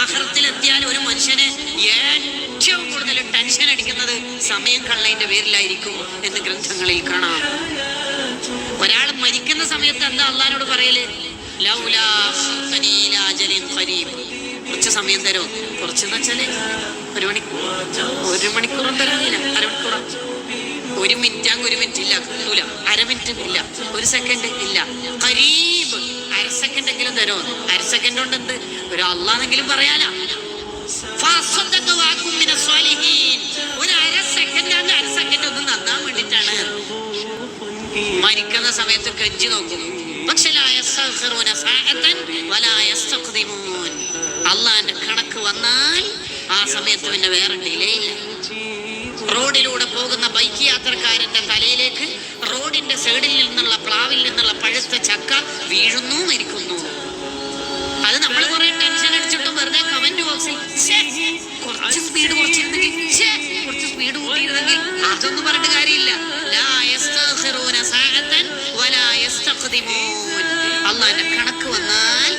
ആഹ്റത്തിലെത്തിയാൽ ഒരു മനുഷ്യന് ഏറ്റവും കൂടുതൽ ടെൻഷൻ അടിക്കുന്നത് സമയം കള്ളതിന്റെ പേരിലായിരിക്കും എന്ന് ഗ്രന്ഥങ്ങളിൽ കാണാം. ഒരാൾ മരിക്കുന്ന സമയത്ത് എന്താ അള്ളഹാനോട് പറയൽ. കുറച്ച് സമയം തരോ? കുറച്ചെന്ന് വെച്ചാൽ ഒരു മണിക്കൂർ. ഒരു മണിക്കൂറും തരാനില്ല അരമണിക്കൂറാ? ഒരു മിനിറ്റ് അങ്ങ് ഒരു മിനിറ്റ് ഇല്ല. കിട്ടൂല അര മിനിറ്റ് ഇല്ല. ഒരു സെക്കൻഡ് ഇല്ല. ഖരീബ് അര സെക്കൻഡ് എങ്കിലും തരോ അര സെക്കൻഡ് കൊണ്ട് എന്ത് ഒരു അള്ളാന്നെങ്കിലും പറയാല മരിക്കുന്ന സമയത്ത് കെഞ്ചി നോക്കും പക്ഷെ ലാ യസ്തഗ്ഫിറൂന വലാ യസ്തഖ്ദിമൂൻ. അള്ളാന്റെ കണക്ക് വന്നാൽ ആ സമയത്ത് പിന്നെ വേറെ ഡിലേ ഇല്ല. റോഡിലൂടെ പോകുന്ന ബൈക്ക് യാത്രക്കാരന്റെ തലയിലേക്ക് റോഡിന്റെ സൈഡിൽ നിന്നുള്ള പ്ലാവിൽ നിന്നുള്ള പഴുത്ത ചക്ക വീഴുന്നു മരിക്കുന്നു അത് നമ്മൾ കുറെ ടെൻഷൻ അടിച്ചിട്ടും വെറുതെ കമന്റ് ബോക്സിൽ "ശ്ശേ, കുറച്ച് സ്പീഡ് കുറച്ച് സ്പീഡ് കൂട്ടിയിരുന്നെങ്കിൽ അതൊന്നും പറഞ്ഞിട്ട് കാര്യമില്ല. അള്ളാന്റെ കണക്ക് വന്നാൽ